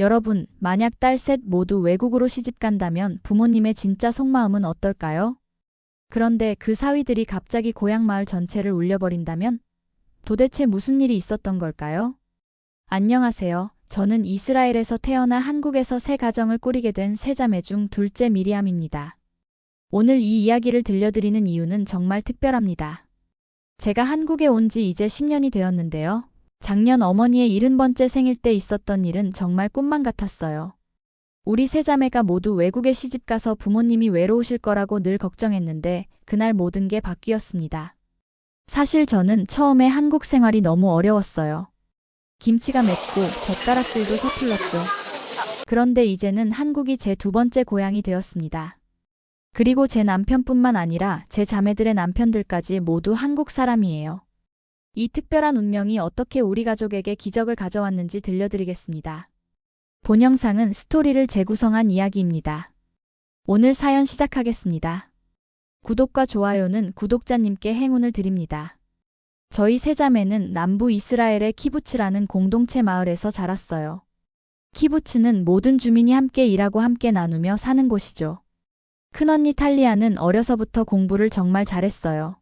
여러분, 만약 딸 셋 모두 외국으로 시집 간다면 부모님의 진짜 속마음은 어떨까요? 그런데 그 사위들이 갑자기 고향 마을 전체를 울려버린다면? 도대체 무슨 일이 있었던 걸까요? 안녕하세요. 저는 이스라엘에서 태어나 한국에서 새 가정을 꾸리게 된 세 자매 중 둘째 미리암입니다. 오늘 이 이야기를 들려드리는 이유는 정말 특별합니다. 제가 한국에 온 지 이제 10년이 되었는데요. 작년 어머니의 70번째 생일 때 있었던 일은 정말 꿈만 같았어요. 우리 세 자매가 모두 외국에 시집가서 부모님이 외로우실 거라고 늘 걱정했는데 그날 모든 게 바뀌었습니다. 사실 저는 처음에 한국 생활이 너무 어려웠어요. 김치가 맵고 젓가락질도 서툴렀죠. 그런데 이제는 한국이 제 두 번째 고향이 되었습니다. 그리고 제 남편뿐만 아니라 제 자매들의 남편들까지 모두 한국 사람이에요. 이 특별한 운명이 어떻게 우리 가족에게 기적을 가져왔는지 들려드리겠습니다. 본 영상은 스토리를 재구성한 이야기입니다. 오늘 사연 시작하겠습니다. 구독과 좋아요는 구독자님께 행운을 드립니다. 저희 세 자매는 남부 이스라엘의 키부츠라는 공동체 마을에서 자랐어요. 키부츠는 모든 주민이 함께 일하고 함께 나누며 사는 곳이죠. 큰언니 탈리아는 어려서부터 공부를 정말 잘했어요.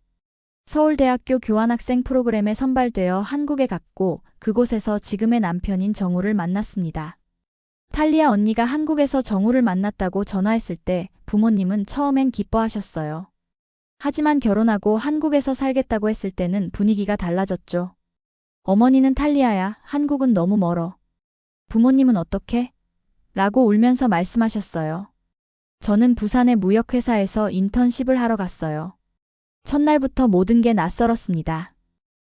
서울대학교 교환학생 프로그램에 선발되어 한국에 갔고 그곳에서 지금의 남편인 정우를 만났습니다. 탈리아 언니가 한국에서 정우를 만났다고 전화했을 때 부모님은 처음엔 기뻐하셨어요. 하지만 결혼하고 한국에서 살겠다고 했을 때는 분위기가 달라졌죠. 어머니는 탈리아야, 한국은 너무 멀어. 부모님은 어떻게? 라고 울면서 말씀하셨어요. 저는 부산의 무역회사에서 인턴십을 하러 갔어요. 첫날부터 모든 게 낯설었습니다.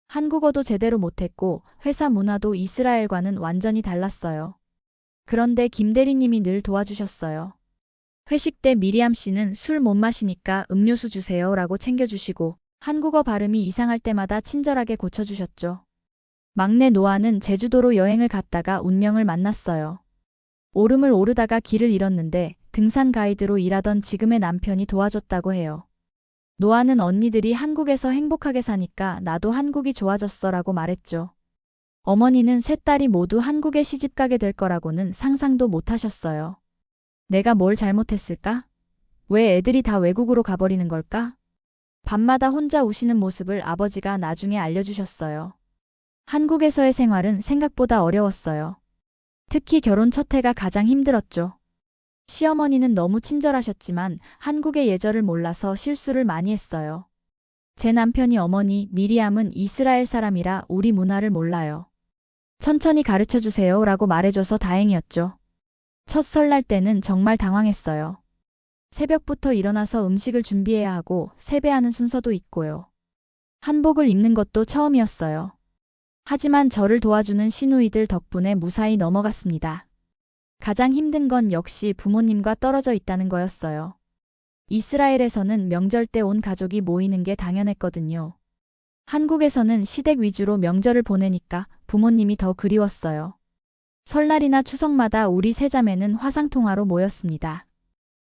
한국어도 제대로 못했고 회사 문화도 이스라엘과는 완전히 달랐어요. 그런데 김 대리님이 늘 도와주셨어요. 회식 때 미리암 씨는 술 못 마시니까 음료수 주세요 라고 챙겨주시고 한국어 발음이 이상할 때마다 친절하게 고쳐주셨죠. 막내 노아는 제주도로 여행을 갔다가 운명을 만났어요. 오름을 오르다가 길을 잃었는데 등산 가이드로 일하던 지금의 남편이 도와줬다고 해요. 노아는 언니들이 한국에서 행복하게 사니까 나도 한국이 좋아졌어 라고 말했죠. 어머니는 세 딸이 모두 한국에 시집가게 될 거라고는 상상도 못 하셨어요. 내가 뭘 잘못했을까? 왜 애들이 다 외국으로 가버리는 걸까? 밤마다 혼자 우시는 모습을 아버지가 나중에 알려주셨어요. 한국에서의 생활은 생각보다 어려웠어요. 특히 결혼 첫 해가 가장 힘들었죠. 시어머니는 너무 친절하셨지만 한국의 예절을 몰라서 실수를 많이 했어요. 제 남편이 어머니 미리암은 이스라엘 사람이라 우리 문화를 몰라요. 천천히 가르쳐 주세요 라고 말해줘서 다행이었죠. 첫 설날 때는 정말 당황했어요. 새벽부터 일어나서 음식을 준비해야 하고 세배하는 순서도 있고요. 한복을 입는 것도 처음이었어요. 하지만 저를 도와주는 시누이들 덕분에 무사히 넘어갔습니다. 가장 힘든 건 역시 부모님과 떨어져 있다는 거였어요. 이스라엘에서는 명절 때 온 가족이 모이는 게 당연했거든요. 한국에서는 시댁 위주로 명절을 보내니까 부모님이 더 그리웠어요. 설날이나 추석마다 우리 세자매는 화상통화로 모였습니다.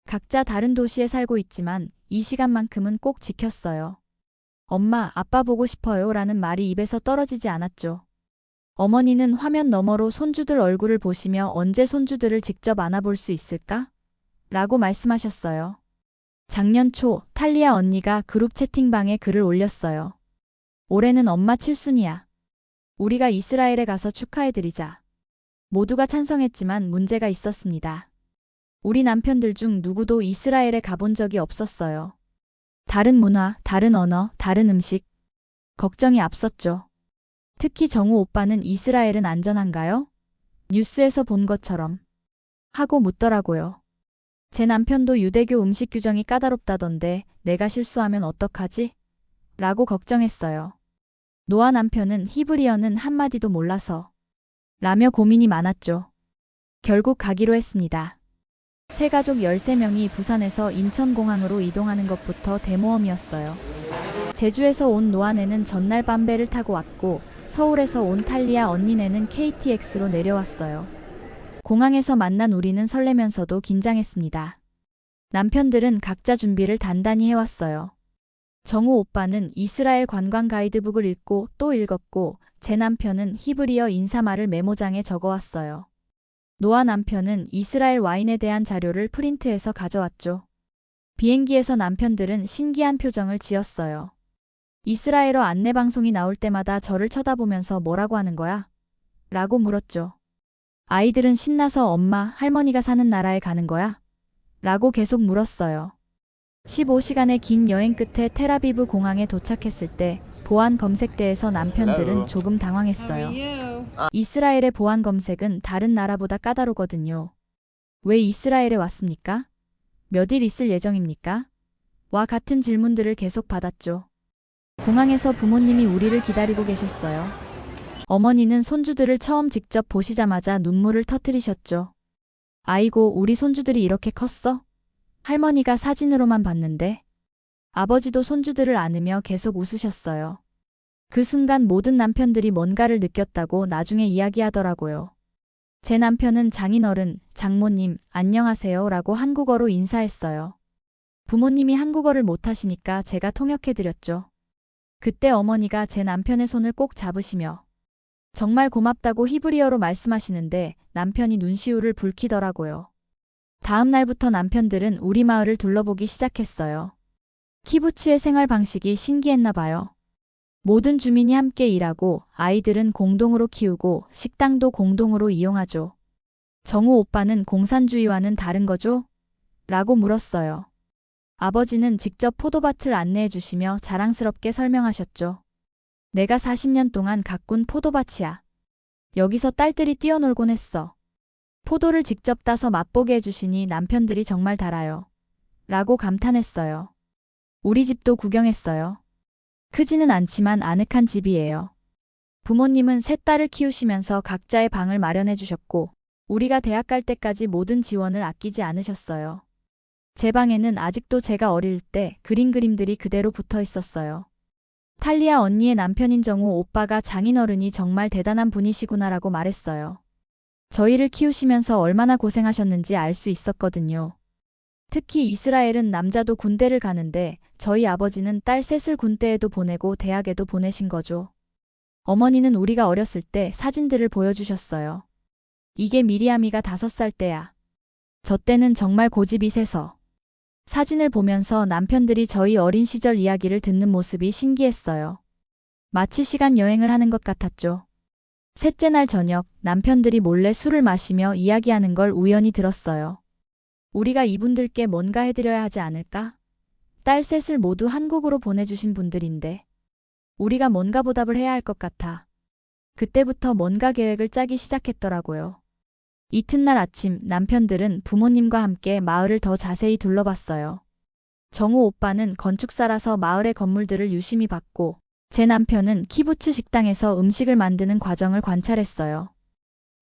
각자 다른 도시에 살고 있지만 이 시간만큼은 꼭 지켰어요. 엄마, 아빠 보고 싶어요 라는 말이 입에서 떨어지지 않았죠. 어머니는 화면 너머로 손주들 얼굴을 보시며 언제 손주들을 직접 안아볼 수 있을까? 라고 말씀하셨어요. 작년 초 탈리아 언니가 그룹 채팅방에 글을 올렸어요. 올해는 엄마 칠순이야. 우리가 이스라엘에 가서 축하해드리자. 모두가 찬성했지만 문제가 있었습니다. 우리 남편들 중 누구도 이스라엘에 가본 적이 없었어요. 다른 문화, 다른 언어, 다른 음식. 걱정이 앞섰죠. 특히 정우 오빠는 이스라엘은 안전한가요? 뉴스에서 본 것처럼. 하고 묻더라고요. 제 남편도 유대교 음식 규정이 까다롭다던데 내가 실수하면 어떡하지? 라고 걱정했어요. 노아 남편은 히브리어는 한마디도 몰라서 라며 고민이 많았죠. 결국 가기로 했습니다. 세 가족 13명이 부산에서 인천공항으로 이동하는 것부터 대모험이었어요. 제주에서 온 노아네는 전날 밤 배를 타고 왔고 서울에서 온 탈리아 언니네는 KTX로 내려왔어요. 공항에서 만난 우리는 설레면서도 긴장했습니다. 남편들은 각자 준비를 단단히 해왔어요. 정우 오빠는 이스라엘 관광 가이드북을 읽고 또 읽었고 제 남편은 히브리어 인사말을 메모장에 적어왔어요. 노아 남편은 이스라엘 와인에 대한 자료를 프린트해서 가져왔죠. 비행기에서 남편들은 신기한 표정을 지었어요. 이스라엘어 안내 방송이 나올 때마다 저를 쳐다보면서 뭐라고 하는 거야? 라고 물었죠. 아이들은 신나서 엄마, 할머니가 사는 나라에 가는 거야? 라고 계속 물었어요. 15시간의 긴 여행 끝에 테라비브 공항에 도착했을 때 보안 검색대에서 남편들은. 조금 당황했어요. You? 이스라엘의 보안 검색은 다른 나라보다 까다로거든요. 왜 이스라엘에 왔습니까? 몇 일 있을 예정입니까? 와 같은 질문들을 계속 받았죠. 공항에서 부모님이 우리를 기다리고 계셨어요. 어머니는 손주들을 처음 직접 보시자마자 눈물을 터뜨리셨죠. 아이고, 우리 손주들이 이렇게 컸어? 할머니가 사진으로만 봤는데. 아버지도 손주들을 안으며 계속 웃으셨어요. 그 순간 모든 남편들이 뭔가를 느꼈다고 나중에 이야기하더라고요. 제 남편은 장인어른, 장모님, 안녕하세요 라고 한국어로 인사했어요. 부모님이 한국어를 못하시니까 제가 통역해드렸죠. 그때 어머니가 제 남편의 손을 꼭 잡으시며 정말 고맙다고 히브리어로 말씀하시는데 남편이 눈시울을 붉히더라고요. 다음 날부터 남편들은 우리 마을을 둘러보기 시작했어요. 키부츠의 생활 방식이 신기했나 봐요. 모든 주민이 함께 일하고 아이들은 공동으로 키우고 식당도 공동으로 이용하죠. 정우 오빠는 공산주의와는 다른 거죠? 라고 물었어요. 아버지는 직접 포도밭을 안내해 주시며 자랑스럽게 설명하셨죠. 내가 40년 동안 가꾼 포도밭이야. 여기서 딸들이 뛰어놀곤 했어. 포도를 직접 따서 맛보게 해주시니 남편들이 정말 달아요. 라고 감탄했어요. 우리 집도 구경했어요. 크지는 않지만 아늑한 집이에요. 부모님은 세 딸을 키우시면서 각자의 방을 마련해 주셨고, 우리가 대학 갈 때까지 모든 지원을 아끼지 않으셨어요. 제 방에는 아직도 제가 어릴 때 그린 그림들이 그대로 붙어 있었어요. 탈리아 언니의 남편인 정우 오빠가 장인어른이 정말 대단한 분이시구나라고 말했어요. 저희를 키우시면서 얼마나 고생하셨는지 알 수 있었거든요. 특히 이스라엘은 남자도 군대를 가는데 저희 아버지는 딸 셋을 군대에도 보내고 대학에도 보내신 거죠. 어머니는 우리가 어렸을 때 사진들을 보여주셨어요. 이게 미리아미가 다섯 살 때야. 저 때는 정말 고집이 세서. 사진을 보면서 남편들이 저희 어린 시절 이야기를 듣는 모습이 신기했어요. 마치 시간 여행을 하는 것 같았죠. 셋째 날 저녁 남편들이 몰래 술을 마시며 이야기하는 걸 우연히 들었어요. 우리가 이분들께 뭔가 해드려야 하지 않을까? 딸 셋을 모두 한국으로 보내주신 분들인데. 우리가 뭔가 보답을 해야 할 것 같아. 그때부터 뭔가 계획을 짜기 시작했더라고요. 이튿날 아침 남편들은 부모님과 함께 마을을 더 자세히 둘러봤어요. 정우 오빠는 건축사라서 마을의 건물들을 유심히 봤고, 제 남편은 키부츠 식당에서 음식을 만드는 과정을 관찰했어요.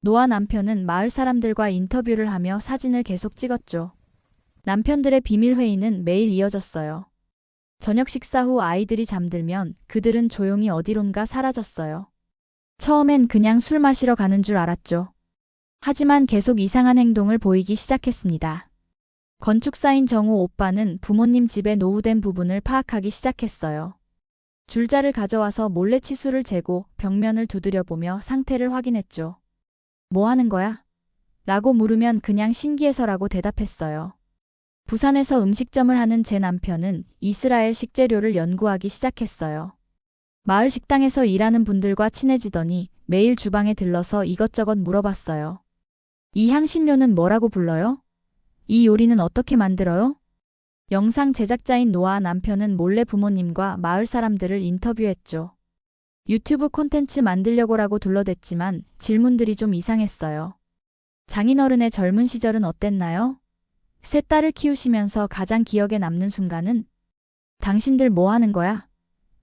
노아 남편은 마을 사람들과 인터뷰를 하며 사진을 계속 찍었죠. 남편들의 비밀 회의는 매일 이어졌어요. 저녁 식사 후 아이들이 잠들면 그들은 조용히 어디론가 사라졌어요. 처음엔 그냥 술 마시러 가는 줄 알았죠. 하지만 계속 이상한 행동을 보이기 시작했습니다. 건축사인 정우 오빠는 부모님 집의 노후된 부분을 파악하기 시작했어요. 줄자를 가져와서 몰래 치수를 재고 벽면을 두드려보며 상태를 확인했죠. 뭐 하는 거야? 라고 물으면 그냥 신기해서라고 대답했어요. 부산에서 음식점을 하는 제 남편은 이스라엘 식재료를 연구하기 시작했어요. 마을 식당에서 일하는 분들과 친해지더니 매일 주방에 들러서 이것저것 물어봤어요. 이 향신료는 뭐라고 불러요? 이 요리는 어떻게 만들어요? 영상 제작자인 노아 남편은 몰래 부모님과 마을 사람들을 인터뷰했죠. 유튜브 콘텐츠 만들려고라고 둘러댔지만 질문들이 좀 이상했어요. 장인어른의 젊은 시절은 어땠나요? 세 딸을 키우시면서 가장 기억에 남는 순간은? 당신들 뭐 하는 거야?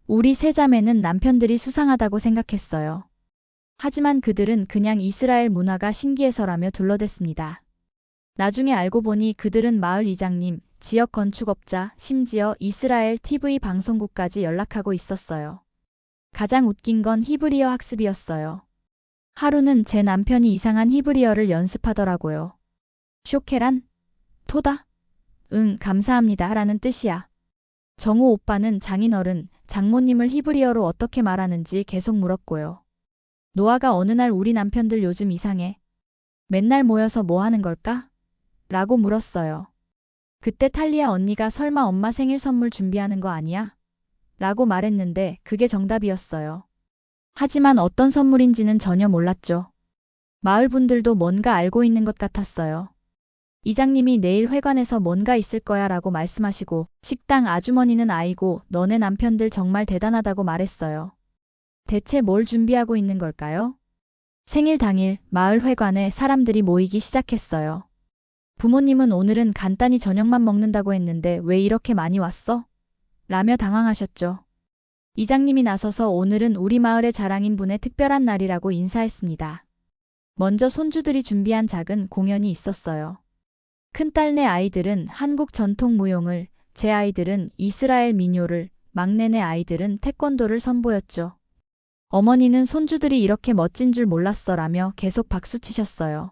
우리 세 자매는 남편들이 수상하다고 생각했어요. 하지만 그들은 그냥 이스라엘 문화가 신기해서라며 둘러댔습니다. 나중에 알고 보니 그들은 마을 이장님, 지역 건축업자, 심지어 이스라엘 TV 방송국까지 연락하고 있었어요. 가장 웃긴 건 히브리어 학습이었어요. 하루는 제 남편이 이상한 히브리어를 연습하더라고요. 쇼케란? 토다? 응, 감사합니다. 라는 뜻이야. 정우 오빠는 장인어른, 장모님을 히브리어로 어떻게 말하는지 계속 물었고요. 노아가 어느 날 우리 남편들 요즘 이상해. 맨날 모여서 뭐 하는 걸까? 라고 물었어요. 그때 탈리아 언니가 설마 엄마 생일 선물 준비하는 거 아니야? 라고 말했는데 그게 정답이었어요. 하지만 어떤 선물인지는 전혀 몰랐죠. 마을 분들도 뭔가 알고 있는 것 같았어요. 이장님이 내일 회관에서 뭔가 있을 거야 라고 말씀하시고 식당 아주머니는 아이고 너네 남편들 정말 대단하다고 말했어요. 대체 뭘 준비하고 있는 걸까요? 생일 당일 마을 회관에 사람들이 모이기 시작했어요. 부모님은 오늘은 간단히 저녁만 먹는다고 했는데 왜 이렇게 많이 왔어? 라며 당황하셨죠. 이장님이 나서서 오늘은 우리 마을의 자랑인 분의 특별한 날이라고 인사했습니다. 먼저 손주들이 준비한 작은 공연이 있었어요. 큰딸네 아이들은 한국 전통 무용을, 제 아이들은 이스라엘 민요를, 막내네 아이들은 태권도를 선보였죠. 어머니는 손주들이 이렇게 멋진 줄 몰랐어라며 계속 박수치셨어요.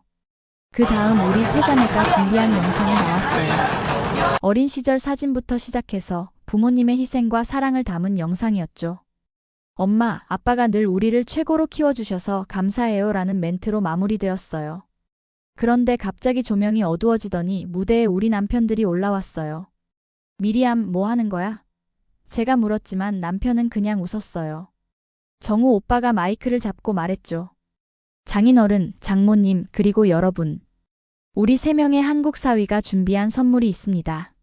그 다음 우리 세 자매가 준비한 영상이 나왔어요. 어린 시절 사진부터 시작해서 부모님의 희생과 사랑을 담은 영상이었죠. 엄마, 아빠가 늘 우리를 최고로 키워주셔서 감사해요 라는 멘트로 마무리되었어요. 그런데 갑자기 조명이 어두워지더니 무대에 우리 남편들이 올라왔어요. 미리암, 뭐 하는 거야? 제가 물었지만 남편은 그냥 웃었어요. 정우 오빠가 마이크를 잡고 말했죠. 장인어른, 장모님, 그리고 여러분. 우리 세 명의 한국 사위가 준비한 선물이 있습니다.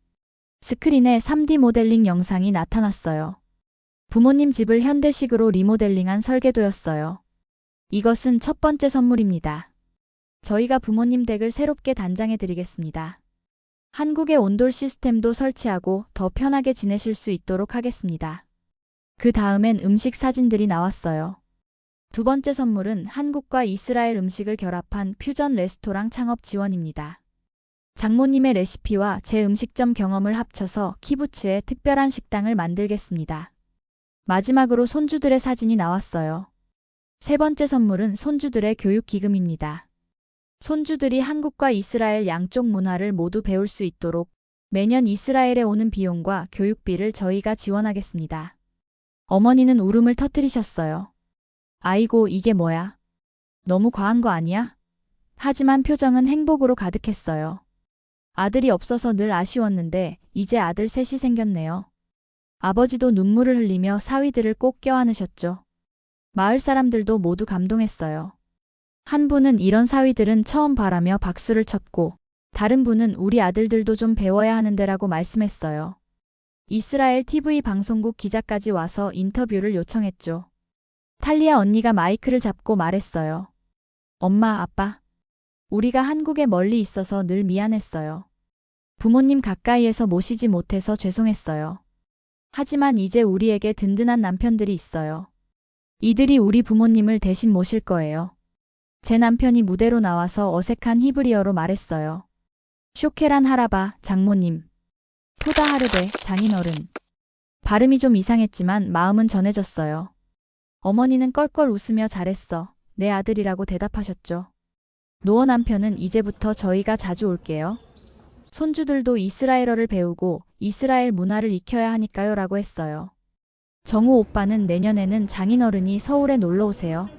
스크린에 3D 모델링 영상이 나타났어요. 부모님 집을 현대식으로 리모델링한 설계도였어요. 이것은 첫 번째 선물입니다. 저희가 부모님 댁을 새롭게 단장해 드리겠습니다. 한국의 온돌 시스템도 설치하고 더 편하게 지내실 수 있도록 하겠습니다. 그 다음엔 음식 사진들이 나왔어요. 두 번째 선물은 한국과 이스라엘 음식을 결합한 퓨전 레스토랑 창업 지원입니다. 장모님의 레시피와 제 음식점 경험을 합쳐서 키부츠에 특별한 식당을 만들겠습니다. 마지막으로 손주들의 사진이 나왔어요. 세 번째 선물은 손주들의 교육 기금입니다. 손주들이 한국과 이스라엘 양쪽 문화를 모두 배울 수 있도록 매년 이스라엘에 오는 비용과 교육비를 저희가 지원하겠습니다. 어머니는 울음을 터뜨리셨어요. 아이고, 이게 뭐야? 너무 과한 거 아니야? 하지만 표정은 행복으로 가득했어요. 아들이 없어서 늘 아쉬웠는데 이제 아들 셋이 생겼네요. 아버지도 눈물을 흘리며 사위들을 꼭 껴안으셨죠. 마을 사람들도 모두 감동했어요. 한 분은 이런 사위들은 처음 바라며 박수를 쳤고, 다른 분은 우리 아들들도 좀 배워야 하는데라고 말씀했어요. 이스라엘 TV 방송국 기자까지 와서 인터뷰를 요청했죠. 탈리아 언니가 마이크를 잡고 말했어요. 엄마, 아빠. 우리가 한국에 멀리 있어서 늘 미안했어요. 부모님 가까이에서 모시지 못해서 죄송했어요. 하지만 이제 우리에게 든든한 남편들이 있어요. 이들이 우리 부모님을 대신 모실 거예요. 제 남편이 무대로 나와서 어색한 히브리어로 말했어요. 쇼케란 하라바, 장모님. 토다 하르베, 장인어른. 발음이 좀 이상했지만 마음은 전해졌어요. 어머니는 껄껄 웃으며 잘했어. 내 아들이라고 대답하셨죠. 노어 남편은 이제부터 저희가 자주 올게요. 손주들도 이스라엘어를 배우고 이스라엘 문화를 익혀야 하니까요 라고 했어요. 정우 오빠는 내년에는 장인어른이 서울에 놀러 오세요.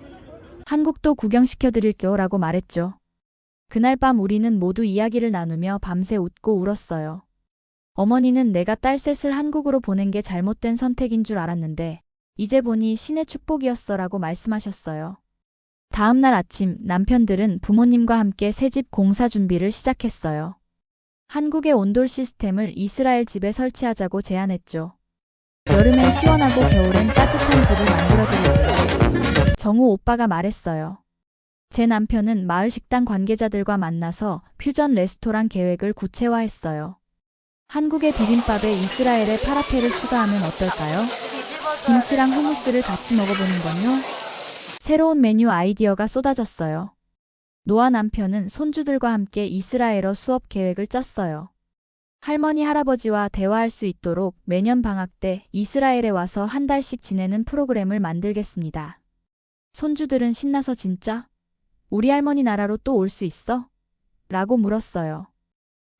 한국도 구경시켜 드릴게요 라고 말했죠. 그날 밤 우리는 모두 이야기를 나누며 밤새 웃고 울었어요. 어머니는 내가 딸 셋을 한국으로 보낸 게 잘못된 선택인 줄 알았는데 이제 보니 신의 축복이었어 라고 말씀하셨어요. 다음 날 아침 남편들은 부모님과 함께 새집 공사 준비를 시작했어요. 한국의 온돌 시스템을 이스라엘 집에 설치하자고 제안했죠. 여름엔 시원하고 겨울엔 따뜻한 집을 만들어드릴게요. 정우 오빠가 말했어요. 제 남편은 마을 식당 관계자들과 만나서 퓨전 레스토랑 계획을 구체화했어요. 한국의 비빔밥에 이스라엘의 파라페를 추가하면 어떨까요? 김치랑 후무스를 같이 먹어보는 건요? 새로운 메뉴 아이디어가 쏟아졌어요. 노아 남편은 손주들과 함께 이스라엘어 수업 계획을 짰어요. 할머니 할아버지와 대화할 수 있도록 매년 방학 때 이스라엘에 와서 한 달씩 지내는 프로그램을 만들겠습니다. 손주들은 신나서 진짜? 우리 할머니 나라로 또 올 수 있어? 라고 물었어요.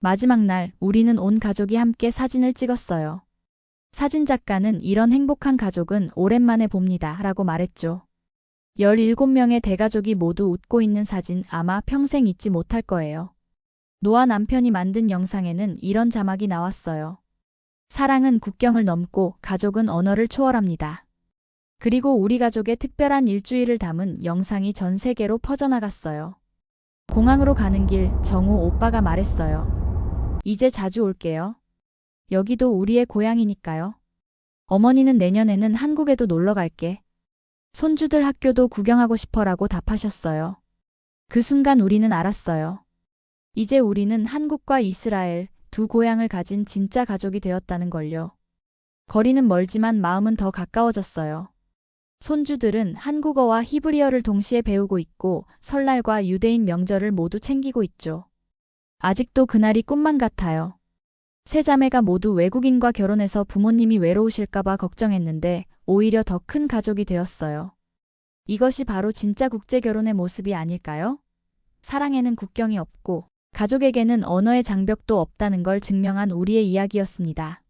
마지막 날 우리는 온 가족이 함께 사진을 찍었어요. 사진 작가는 이런 행복한 가족은 오랜만에 봅니다. 라고 말했죠. 17명의 대가족이 모두 웃고 있는 사진 아마 평생 잊지 못할 거예요. 노아 남편이 만든 영상에는 이런 자막이 나왔어요. 사랑은 국경을 넘고 가족은 언어를 초월합니다. 그리고 우리 가족의 특별한 일주일을 담은 영상이 전 세계로 퍼져나갔어요. 공항으로 가는 길 정우 오빠가 말했어요. 이제 자주 올게요. 여기도 우리의 고향이니까요. 어머니는 내년에는 한국에도 놀러 갈게. 손주들 학교도 구경하고 싶어라고 답하셨어요. 그 순간 우리는 알았어요. 이제 우리는 한국과 이스라엘 두 고향을 가진 진짜 가족이 되었다는 걸요. 거리는 멀지만 마음은 더 가까워졌어요. 손주들은 한국어와 히브리어를 동시에 배우고 있고 설날과 유대인 명절을 모두 챙기고 있죠. 아직도 그날이 꿈만 같아요. 세 자매가 모두 외국인과 결혼해서 부모님이 외로우실까봐 걱정했는데 오히려 더 큰 가족이 되었어요. 이것이 바로 진짜 국제 결혼의 모습이 아닐까요? 사랑에는 국경이 없고 가족에게는 언어의 장벽도 없다는 걸 증명한 우리의 이야기였습니다.